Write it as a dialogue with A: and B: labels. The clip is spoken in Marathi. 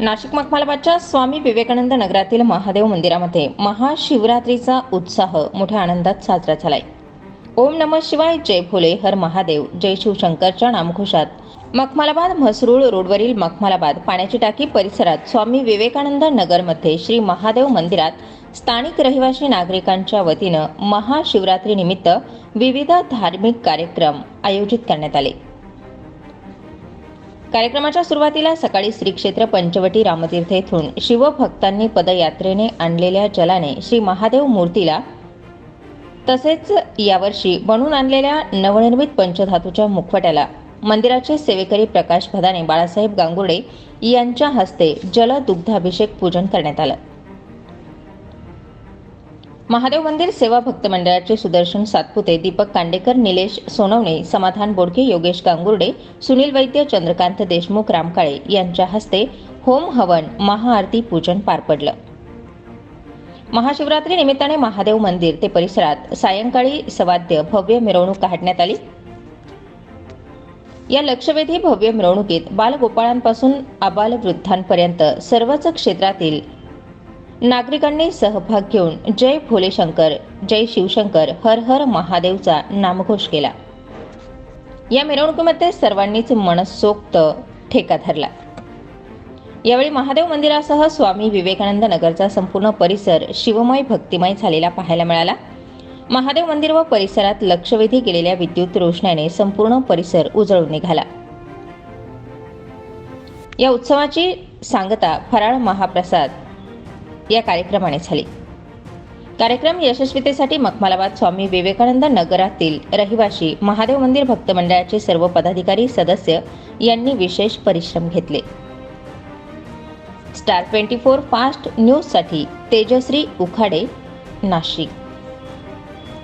A: नाशिक मखमालाबादच्या स्वामी विवेकानंद नगरातील महादेव मंदिरामध्ये महाशिवरात्रीचा उत्साह मोठ्या आनंदात साजरा झालाय. ओम नम शिवाय जय भोले हर महादेव जय शिवशंकरच्या नामघोषात. मखमालाबाद म्हसरूळ रोडवरील मखमालाबाद पाण्याची टाकी परिसरात स्वामी विवेकानंद नगरमध्ये श्री महादेव मंदिरात स्थानिक रहिवासी नागरिकांच्या वतीनं महाशिवरात्रीनिमित्त विविध धार्मिक कार्यक्रम आयोजित करण्यात आले. कार्यक्रमाच्या सुरुवातीला सकाळी श्री क्षेत्र पंचवटी रामतीर्थ येथून शिवभक्तांनी पदयात्रेने आणलेल्या जलाने श्री महादेव मूर्तीला तसेच यावर्षी बनून आणलेल्या नवनिर्मित पंचधातूच्या मुखवट्याला मंदिराचे सेवेकरी प्रकाश भदाने बाळासाहेब गांगुर्डे यांच्या हस्ते जलदुग्धाभिषेक पूजन करण्यात आलं. महादेव मंदिर सेवा भक्त मंडळाचे सुदर्शन सातपुते दीपक कांडेकर निलेश सोनवणे समाधान बोडके योगेश गांगुर्डे सुनील वैद्य चंद्रकांत देशमुख रामकाळे यांच्या हस्ते होम हवन महाआरती पूजन पार पडलं. महाशिवरात्री निमित्ताने महादेव मंदिर ते परिसरात सायंकाळी सवाद्य भव्य मिरवणूक काढण्यात आली. या लक्षवेधी भव्य मिरवणुकीत बालगोपाळांपासून आबालवृद्धांपर्यंत सर्वच क्षेत्रातील नागरिकांनी सहभाग घेऊन जय भोले शंकर जय शिवशंकर हर हर महादेवचा नामघोष केला. या मिरवणुकीमध्ये सर्वांनीच मनसोक्त ठेका धरला. यावेळी महादेव मंदिरासह स्वामी विवेकानंद नगरचा संपूर्ण परिसर शिवमय भक्तिमय झालेला पाहायला मिळाला. महादेव मंदिर व परिसरात लक्षवेधी केलेल्या विद्युत रोषणाने संपूर्ण परिसर उजळून निघाला. या उत्सवाची सांगता फराळ महाप्रसाद या कार्यक्रमाने झाली. कार्यक्रम यशस्वीतेसाठी मखमालाबाद स्वामी विवेकानंद नगरातील रहिवाशी महादेव मंदिर भक्त मंडळाचे सर्व पदाधिकारी सदस्य यांनी विशेष परिश्रम घेतले. स्टार ट्वेंटी फोर फास्ट न्यूजसाठी तेजश्री उखाडे नाशिक.